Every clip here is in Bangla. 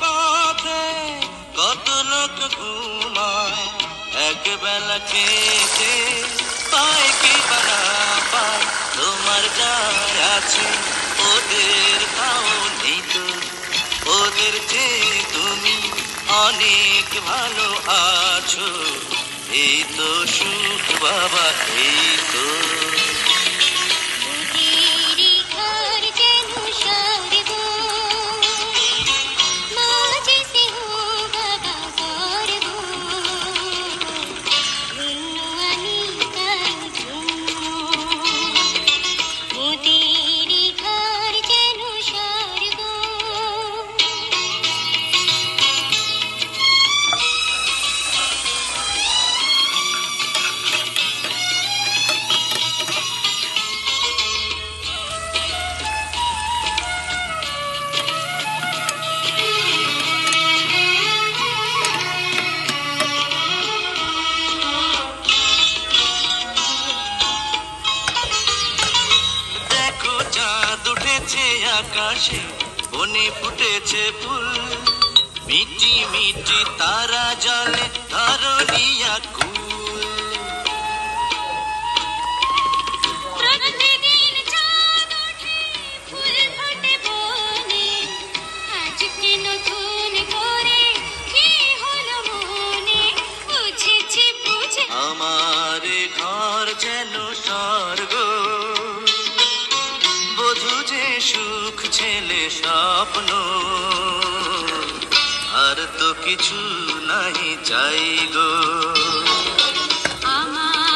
পথে কত লোক ঘুমায়। এক বেলা খেতে পায় কি বানা পায় তোমার যায় আছে, ওদের খাও নেই তো। ওদের যে তুমি অনেক ভালো আছো। এই তো সুখ বাবা, এই তো। উঠেছে আকাশে বনে ফুটেছে ফুল। মিটি মিটি তারা জলে ধরনিয়া কুল প্রতিদিন চাঁদ ওঠে ফুল সুখ ছেলে স্বপ্ন। আর তো কিছু নাই চাই গো। আমার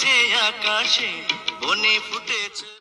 উঠেছে আকাশে বনে ফুটেছে।